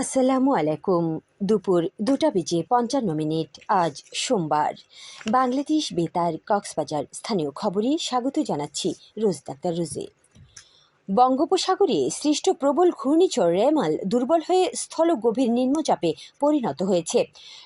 আসসালামু আলাইকুম। দুপুর দুটা বেজে পঞ্চান্ন মিনিট, আজ সোমবার। বাংলাদেশ বেতার কক্সবাজার স্থানীয় খবরে স্বাগত জানাচ্ছি রোজ ডাক্তার রোজে। বঙ্গোপসাগরে সৃষ্ট প্রবল ঘূর্ণিঝড় রেমাল দুর্বল হয়ে স্থল গভীর নিম্নচাপে পরিণত হয়েছে।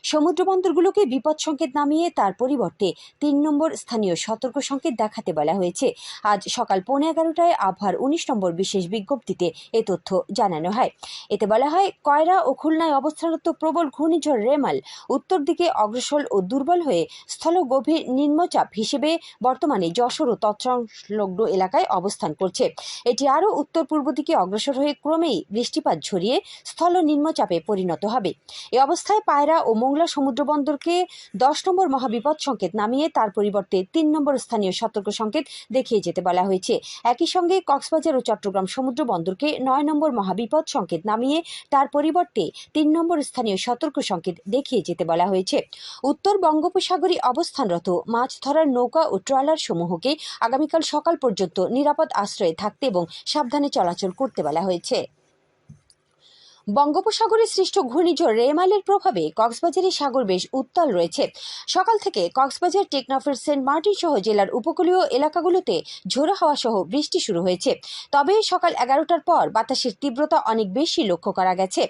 সমুদ্র বন্দরগুলোকে বিপদ সংকেত নামিয়ে তার পরিবর্তে তিন নম্বর স্থানীয় সতর্ক সংকেত দেখাতে বলা হয়েছে। আজ সকাল পৌনে এগারোটায় আবহাওয়ার উনিশ নম্বর বিশেষ বিজ্ঞপ্তিতে এ তথ্য জানানো হয়। এতে বলা হয়, কয়রা ও খুলনায় অবস্থানরত প্রবল ঘূর্ণিঝড় রেমাল উত্তর দিকে অগ্রসর ও দুর্বল হয়ে স্থল গভীর নিম্নচাপ হিসেবে বর্তমানে যশোর ও তৎসংলগ্ন এলাকায় অবস্থান করছে। এটি আরও উত্তর পূর্ব দিকে অগ্রসর হয়ে ক্রমেই বৃষ্টিপাত ঝরিয়ে স্থল নিম্নচাপে পরিণত হবে। এ অবস্থায় পায়রা ও মোংলা সমুদ্র বন্দরকে দশ নম্বর মহাবিপদ সংকেত নামিয়ে তার পরিবর্তে তিন নম্বর স্থানীয় সতর্ক সংকেত দেখিয়ে যেতে বলা হয়েছে। একই সঙ্গে কক্সবাজার ও চট্টগ্রাম সমুদ্র বন্দরকে নয় নম্বর মহাবিপদ সংকেত নামিয়ে তার পরিবর্তে তিন নম্বর স্থানীয় সতর্ক সংকেত দেখিয়ে যেতে বলা হয়েছে। উত্তর বঙ্গোপসাগরে অবস্থানরত মাছ ধরার নৌকা ও ট্রলার সমূহকে আগামীকাল সকাল পর্যন্ত নিরাপদ আশ্রয়ে থাকতে এবং সাবধানে চলাচল করতে বলা হয়েছে। বঙ্গোপসাগরে সৃষ্ট ঘূর্ণিঝড় রেমালের প্রভাবে কক্সবাজারের সাগর বেশ উত্তাল রয়েছে। সকাল থেকে কক্সবাজার টেকনাফের সেন্ট মার্টিন সহ জেলার উপকূলীয় এলাকাগুলোতে ঝোড়ো হাওয়া সহ বৃষ্টি শুরু হয়েছে। তবে সকাল এগারোটার পর বাতাসের তীব্রতা অনেক বেশি লক্ষ্য করা গেছে।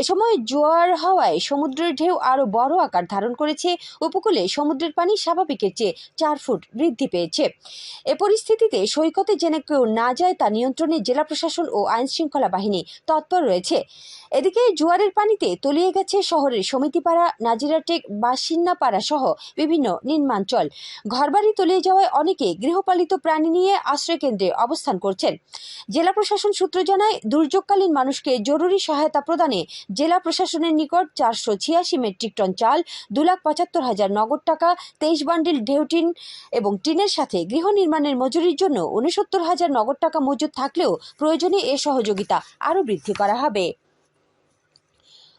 এ সময় জোয়ার হাওয়ায় সমুদ্রের ঢেউ আরও বড় আকার ধারণ করেছে। উপকূলে সমুদ্রের পানি স্বাভাবিকের চেয়ে চার ফুট বৃদ্ধি পেয়েছে। এ পরিস্থিতিতে সৈকতে যেন কেউ না যায় তা নিয়ন্ত্রণে জেলা প্রশাসন ও আইনশৃঙ্খলা বাহিনী তৎপর রয়েছে। এদিকে জোয়ারের পানিতে তলিয়ে গেছে শহরের সমিতিপাড়া নাজিরাটেক বাসিন্নাপাড়া সহ বিভিন্ন নির্মাঞ্চল ঘরবাড়ি তলিয়ে যাওয়ায় অনেকে গৃহপালিত প্রাণী নিয়ে আশ্রয় কেন্দ্রে অবস্থান করছেন। জেলা প্রশাসন সূত্র জানায়, দুর্যোগকালীন মানুষকে জরুরি সহায়তা প্রদানে জেলা প্রশাসনের নিকট চারশো ছিয়াশি মেট্রিক টন চাল, দু লাখ পঁচাত্তর হাজার নগদ টাকা, তেইশ বান্ডিল ঢেউটিন এবং টিনের সাথে গৃহ নির্মাণের মজুরির জন্য উনসত্তর হাজার নগদ টাকা মজুদ থাকলেও প্রয়োজনে এ সহযোগিতা আরও বৃদ্ধি করা হবে।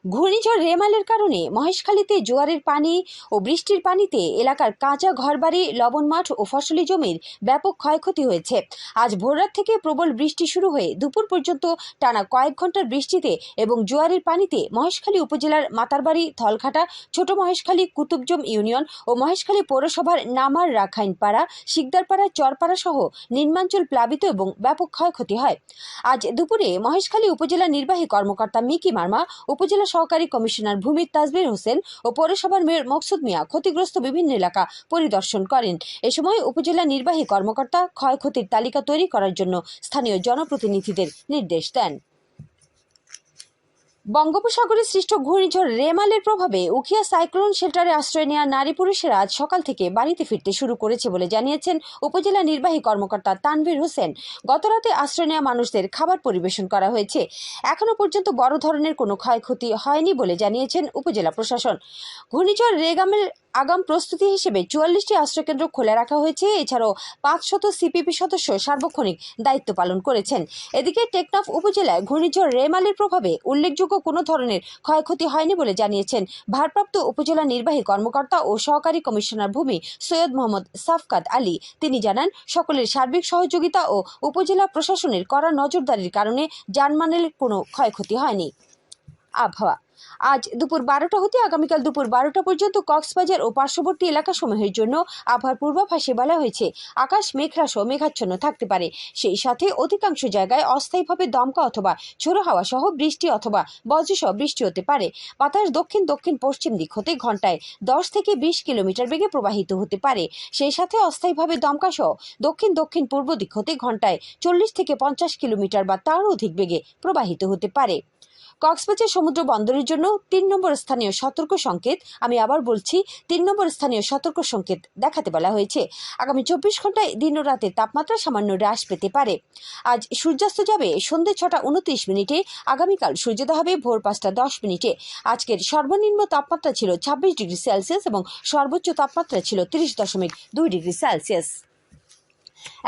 ঘূর্ণিঝড় রেমালের কারণে মহেশখালীতে জোয়ারের পানি ও বৃষ্টির পানিতে এলাকার কাঁচা ঘরবাড়ি লবণ মাঠ ও ফসলি জমির ব্যাপক ক্ষয়ক্ষতি হয়েছে। আজ ভোররাত থেকে প্রবল বৃষ্টি শুরু হয়ে দুপুর পর্যন্ত টানা কয়েক ঘণ্টার বৃষ্টিতে এবং জোয়ারের পানিতে মহেশখালী উপজেলার মাতারবাড়ি, থলঘাটা, ছোট মহেশখালী, কুতুবজম ইউনিয়ন ও মহেশখালী পৌরসভার নামার রাখাইনপাড়া, শিকদারপাড়া, চরপাড়া সহ নির্মাঞ্চল প্লাবিত এবং ব্যাপক ক্ষয়ক্ষতি হয়। আজ দুপুরে মহেশখালী উপজেলা নির্বাহী কর্মকর্তা মিকি মার্মা, উপজেলা সহকারী কমিশনার ভূমির তাজবির হোসেন ও পৌরসভার মেয়র মকসুদ মিয়া ক্ষতিগ্রস্ত বিভিন্ন এলাকা পরিদর্শন করেন। এ সময় উপজেলা নির্বাহী কর্মকর্তা ক্ষয়ক্ষতির তালিকা তৈরি করার জন্য স্থানীয় জনপ্রতিনিধিদের নির্দেশ দেন। বঙ্গোপসাগরে সৃষ্ট ঘূর্ণিঝড় রেমালের প্রভাবে উখিয়া সাইক্লোন শেল্টারে আশ্রয় নেওয়া নারী পুরুষেরা আজ সকাল থেকে বাড়িতে ফিরতে শুরু করেছে বলে জানিয়েছেন উপজেলা নির্বাহী কর্মকর্তা তানভীর হোসেন। গতরাতে আশ্রয় নেওয়া মানুষদের খাবার পরিবেশন করা হয়েছে। এখনও পর্যন্ত বড় ধরনের কোনো ক্ষয়ক্ষতি হয়নি বলে জানিয়েছেন উপজেলা প্রশাসন। ঘূর্ণিঝড় রেগামের আগাম প্রস্তুতি হিসেবে চুয়াল্লিশটি আশ্রয়কেন্দ্র খোলা রাখা হয়েছে। এছাড়াও পাঁচশত সিপিপি সদস্য সার্বক্ষণিক দায়িত্ব পালন করেছেন। এদিকে টেকনাফ উপজেলায় ঘূর্ণিঝড় রেমালের প্রভাবে উল্লেখযোগ্য কোনো ধরনের ক্ষয়ক্ষতি হয়নি বলে জানিয়েছেন। ভারপ্রাপ্ত উপজেলা নির্বাহী কর্মকর্তা ও সহকারী কমিশনার ভূমি সৈয়দ মোহাম্মদ সাফকাত আলী। তিনি জানান, সকলের সার্বিক সহযোগিতা ও উপজেলা প্রশাসনের কড়া নজরদারির কারণে যানমানের কোনো ক্ষয়ক্ষতি হয়নি। আবহাওয়া। আজ দুপুর বারোটা হতে আগামীকাল দুপুর বারোটা পর্যন্ত কক্সবাজার ও পার্শ্ববর্তী এলাকাসমূহের জন্য আবহাওয়ার পূর্বাভাসে বলা হয়েছে, আকাশ মেঘরাস ও মেঘাচ্ছন্ন থাকতে পারে। সেই সাথে অধিকাংশ জায়গায় অস্থায়ীভাবে দমকা অথবা ঝোড়ো হাওয়া সহ বৃষ্টি অথবা বজ্রসহ বৃষ্টি হতে পারে। বাতাস দক্ষিণ দক্ষিণ পশ্চিম দিক হতে ঘন্টায় দশ থেকে বিশ কিলোমিটার বেগে প্রবাহিত হতে পারে। সেই সাথে অস্থায়ীভাবে দমকা সহ দক্ষিণ দক্ষিণ পূর্ব দিক হতে ঘন্টায় চল্লিশ থেকে পঞ্চাশ কিলোমিটার বা তারও অধিক বেগে প্রবাহিত হতে পারে। কক্সবাজার সমুদ্র বন্দরের জন্য তিন নম্বর স্থানীয় সতর্ক সংকেত। আমি আবার বলছি, তিন নম্বর স্থানীয় সতর্ক সংকেত দেখাতে বলা হয়েছে। আগামী চব্বিশ ঘন্টায় দিন ও রাতের তাপমাত্রা সামান্য হ্রাস পেতে পারে। আজ সূর্যাস্ত যাবে সন্ধ্যে ছটা উনত্রিশ মিনিটে, আগামীকাল সূর্যোদয় হবে ভোর পাঁচটা দশ মিনিটে। আজকের সর্বনিম্ন তাপমাত্রা ছিল ছাব্বিশ ডিগ্রি সেলসিয়াস এবং সর্বোচ্চ তাপমাত্রা ছিল তিরিশ দশমিক দুই ডিগ্রি সেলসিয়াস।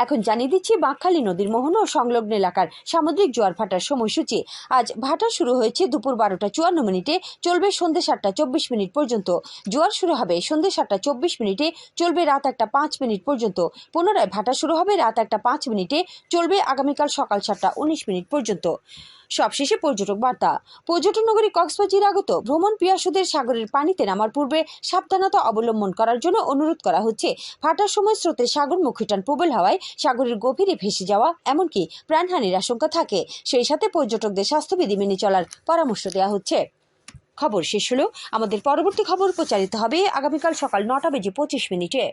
এখন জানিয়ে দিচ্ছি, বাঁকখালী নদীর মোহন ও সংলগ্ন এলাকার সামুদ্রিক জোয়ার ভাটার সময়সূচি। আজ ভাটা শুরু হয়েছে দুপুর বারোটা চুয়ান্ন মিনিটে, চলবে সন্ধ্যে সাতটা চব্বিশ মিনিট পর্যন্ত। জোয়ার শুরু হবে সন্ধ্যে সাতটা চব্বিশ মিনিটে, চলবে রাত একটা পাঁচ মিনিট পর্যন্ত। পুনরায় ভাটা শুরু হবে রাত একটা পাঁচ মিনিটে, চলবে আগামীকাল সকাল সাতটা উনিশ মিনিট পর্যন্ত। সবশেষে পর্যটক বার্তা। পর্যটন নগরী কক্সবাজির আগত ভ্রমণ পিয়াসুদের সাগরের পানিতে নামার পূর্বে সাবধানতা অবলম্বন করার জন্য অনুরোধ করা হচ্ছে। ভাটার সময় স্রোতে সাগরমুখী টান প্রবল হাওয়ায় সাগরের গভীরে ভেসে যাওয়া এমনকি প্রাণহানির আশঙ্কা থাকে। সেই সাথে পর্যটকদের স্বাস্থ্যবিধি মেনে চলার পরামর্শ দেওয়া হচ্ছে। খবর শেষ হলো। আমাদের পরবর্তী খবর প্রচারিত হবে আগামীকাল সকাল নটা বেজে পঁচিশ মিনিটে।